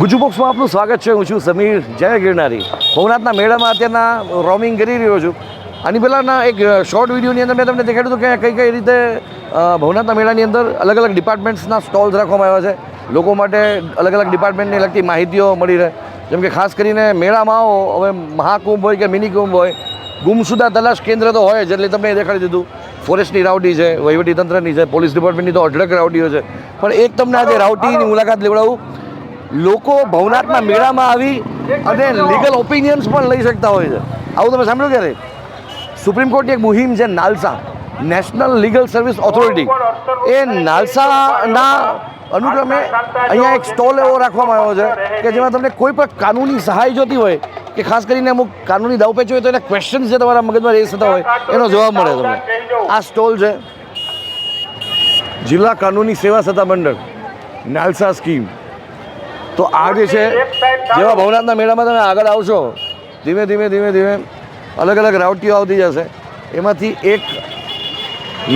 ગુજુ બોક્સમાં આપનું સ્વાગત છે. હું છું સમીર જય ગિરનારી. ભવનાથના મેળામાં અત્યારના રોમિંગ કરી રહ્યો છું. આની પહેલાંના એક શોર્ટ વિડીયોની અંદર મેં તમને દેખાડ્યું હતું કે કઈ કઈ રીતે ભવનાથના મેળાની અંદર અલગ અલગ ડિપાર્ટમેન્ટ્સના સ્ટોલ્સ રાખવામાં આવ્યા છે. લોકો માટે અલગ અલગ ડિપાર્ટમેન્ટને લગતી માહિતીઓ મળી રહે. જેમ કે ખાસ કરીને મેળામાં આવો હવે મહાકુંભ હોય કે મિની કુંભ હોય, ગુમસુદા તલાશ કેન્દ્ર તો હોય જ, એટલે તમને દેખાડી દીધું. ફોરેસ્ટની રાઉટી છે, વહીવટી તંત્રની છે, પોલીસ ડિપાર્ટમેન્ટની તો અઢળક રાઉટીઓ છે. પણ એક તમને આજે રાઉટીની મુલાકાત લેવડાવું. લોકો ભવનાથના મેળામાં આવી અને લીગલ ઓપિનિયન્સ પણ લઈ શકતા હોય છે. આવું તમે સાંભળ્યું ક્યારે? સુપ્રીમ કોર્ટની એક મુહિમ છે NALSA. National legal service authority એ નાલસાના અનુક્રમે અહીંયા એક સ્ટોલ એવો રાખવામાં આવ્યો છે કે જેમાં તમને કોઈ પણ કાનૂની સહાય જોતી હોય કે ખાસ કરીને અમુક કાનૂની દાવપેચ હોય તો એના ક્વેશ્ચન્સ જે તમારા મગજમાં રેસ થતા હોય એનો જવાબ મળે તમને. આ સ્ટોલ છે. જિલ્લા કાનૂની સેવા સત્તા મંડળ નાલસા સ્કીમ. તો આ જે છે, જેવા ભવનાથના મેળામાં તમે આગળ આવશો, ધીમે ધીમે ધીમે ધીમે અલગ અલગ રાવટીઓ આવતી જશે. એમાંથી એક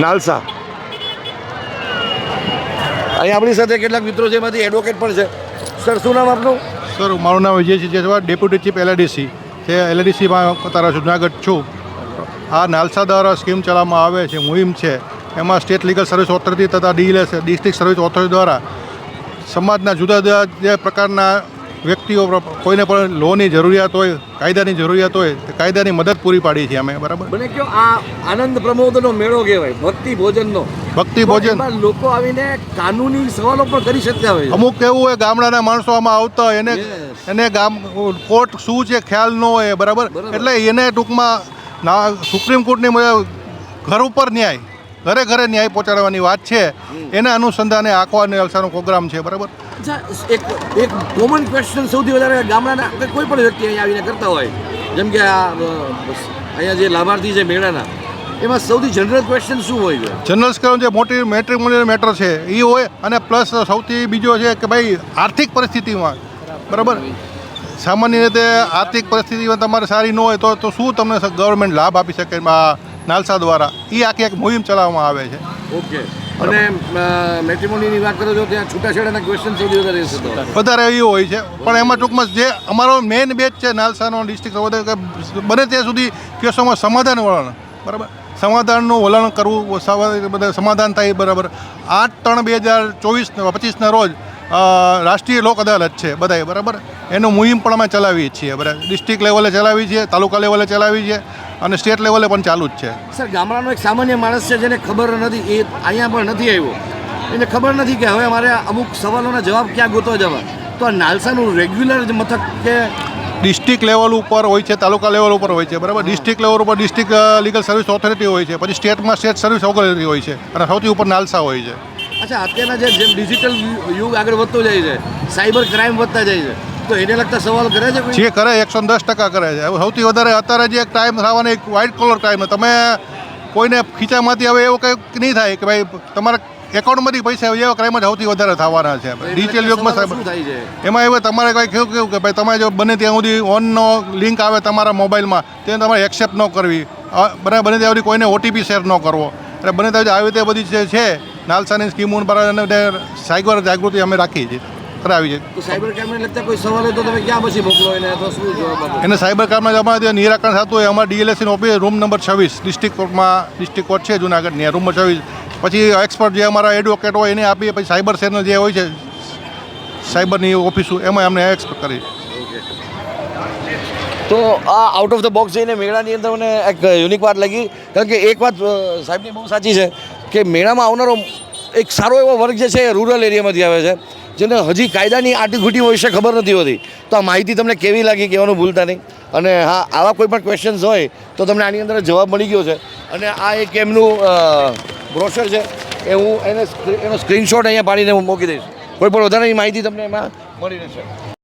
નાલસા. અહીં આપણી સાથે કેટલાક મિત્રો છે, એમાંથી એડવોકેટ પણ છે. સર શું નામ આપનું? સર મારું નામ વિજય છે ડેપ્યુટી ચીફ એલઆઈડીસી તે એલઆઈડીસીમાં તારા જુનાગઢ છું. આ નાલસા દ્વારા સ્કીમ ચલાવવામાં આવે છે, મુહિમ છે. એમાં સ્ટેટ લીગલ સર્વિસ ઓથોરિટી તથા ડીએલએસ ડિસ્ટ્રિક્ટ સર્વિસ ઓથોરિટી દ્વારા સમાજના જુદા જુદા જે પ્રકારના વ્યક્તિઓ કોઈને પણ લોની જરૂરિયાત હોય કાયદાની જરૂરિયાત હોય તો કાયદાની મદદ પૂરી પાડી છે અમે બરાબર? મને કહો આ આનંદ પ્રમોદનો મેળો કહેવાય ભક્તિ ભોજનનો. ભક્તિ ભોજન. લોકો આવીને કાનૂની સવાલો પણ કરી શકતા હોય અમુક એવું હોય ગામડાના માણસો આમાં આવતા હોય એને એને ગામ કોર્ટ શું છે ખ્યાલ ન હોય બરાબર. એટલે એને ટૂંકમાં સુપ્રીમ કોર્ટની ઘર ઉપર ન્યાય. ઘરે ઘરે ન્યાય પહોંચાડવાની વાત છે. એના અનુસંધાને આખો અલસાનો પ્રોગ્રામ છે બરાબર? એક એક કોમન ક્વેશ્ચન સૌથી વધારે ગામડાના કોઈ પણ વ્યક્તિ અહીંયા આવીને કરતા હોય જેમ કે આ અહીંયા જે લાભાર્થી છે મેળાના એમાં સૌથી જનરલ ક્વેશ્ચન શું હોય છે? જનરલ સ્કેલ જે મોટી મેટ્રિમોનિયલ મેટર છે. એ હોય અને પ્લસ સૌથી બીજો છે કે ભાઈ આર્થિક પરિસ્થિતિમાં બરાબર? સામાન્ય રીતે આર્થિક પરિસ્થિતિમાં તમારે સારી ન હોય તો તો શું તમને ગવર્મેન્ટ લાભ આપી શકે? આ નાલસા દ્વારા એ આખી એક મુહિમ ચલાવવામાં આવે છે. ઓકે. અને મેટ્રિમોનીની વાત કરો છો ત્યાં છૂટાછેડાના ક્વેશ્ચન સૌથી વધારે રહેશે વધારે એવું હોય છે પણ એમાં ટૂંકમાં જે અમારો મેઇન બેચ છે નાલસાનો ડિસ્ટ્રિક્ટ બને ત્યાં સુધી કેસોમાં સમાધાન વલણ બરાબર? સમાધાનનું વલણ કરવું સમાધાન થાય બરાબર? આઠ ત્રણ બે હજાર ચોવીસ પચીસના રોજ રાષ્ટ્રીય લોક અદાલત છે બધાએ બરાબર? એનું મુહિમ પણ અમે ચલાવીએ છીએ બરાબર? ડિસ્ટ્રિક્ટ લેવલે ચલાવીએ છીએ તાલુકા લેવલે ચલાવીએ છીએ અને સ્ટેટ લેવલે પણ ચાલુ જ છે. સર ગામડાનો એક સામાન્ય માણસ છે જેને ખબર નથી એ અહીંયા પણ નથી આવ્યો. એને ખબર નથી કે હવે મારે અમુક સવાલોના જવાબ ક્યાં ગોતવા જવા. તો આ નાલસાનું રેગ્યુલર મથક કે ડિસ્ટ્રિક્ટ લેવલ ઉપર હોય છે તાલુકા લેવલ ઉપર હોય છે બરાબર? ડિસ્ટ્રિક્ટ લેવલ ઉપર ડિસ્ટ્રિક્ટ લીગલ સર્વિસ ઓથોરિટી હોય છે પછી સ્ટેટમાં સ્ટેટ સર્વિસ ઓથોરિટી હોય છે અને સૌથી ઉપર નાલસા હોય છે. અચ્છા અત્યારના જે જેમ ડિજિટલ યુગ આગળ વધતો જાય છે સાયબર ક્રાઇમ વધતા જાય છે તો એને લગતા સવાલ કરે છે જે કરે એકસો દસ ટકા કરે છે. સૌથી વધારે અત્યારે જે એક ટાઈમ થવાનો એક વ્હાઇટ કોલર ટાઈમ તમે કોઈને ખીચામાંથી હવે એવું કંઈક નહીં થાય કે ભાઈ તમારા એકાઉન્ટમાંથી પૈસા આવે એવા ક્રાઇમ જ સૌથી વધારે થવાના છે. ડિજિટલ યુગમાં સાહેબ શું થાય છે? એમાં એવું તમારે કંઈ કેવું કેવું કે ભાઈ તમે જો બને ત્યાં સુધી ઓનનો લિંક આવે તમારા મોબાઈલમાં તેને તમારે એક્સેપ્ટ ન કરવી. બને બને ત્યાં સુધી કોઈને ઓટીપી શેર ન કરવો. એટલે બને ત્યાં આવી રીતે બધી જે છે નાલસાની સ્કીમો સાયબર જાગૃતિ અમે રાખી છે. આવી જાય તો સાયબર ક્રાઇમને લગતા કોઈ સવાલ હોય તો તમે ક્યાં પછી મોકલો એને? અથવા શું જવાબ એને સાયબર ક્રાઇમમાં અમારે ત્યાં નિરાકરણ થતું હોય. અમારા ડીએલએસની ઓફિસ રૂમ નંબર છવ્વીસ. ડિસ્ટ્રિક્ટ કોર્ટમાં ડિસ્ટ્રિક્ટ કોર્ટ છે જુનાગઢની રૂમ છવ્વીસ. પછી એક્સપર્ટ જે અમારા એડવોકેટ હોય એને આપીએ. પછી સાયબર સેલનો જે હોય છે સાયબરની ઓફિસો એમાં અમને એક્સપર્ટ કરી. તો આ આઉટ ઓફ ધ બોક્સ જઈને મેળાની અંદર મને એક યુનિક વાત લાગી. કારણ કે એક વાત સાહેબની બહુ સાચી છે કે મેળામાં આવનારો એક સારો એવો વર્ગ જે છે એ રૂરલ એરિયામાંથી આવે છે. જેને હજી કાયદાની આટીઘૂટી વિશે ખબર નથી હોતી. તો આ માહિતી તમને કેવી લાગી કહેવાનું ભૂલતા નહીં. અને હા, આવા કોઈ પણ ક્વેશ્ચન્સ હોય, તો તમને આની અંદર જવાબ મળી ગયો છે. અને આ એક એમનું બ્રોશર છે. એ હું એને એનો સ્ક્રીનશોટ અહીંયા પાડીને હું મૂકી દઈશ. કોઈ પણ વધારાની માહિતી તમને એમાં મળી રહેશે.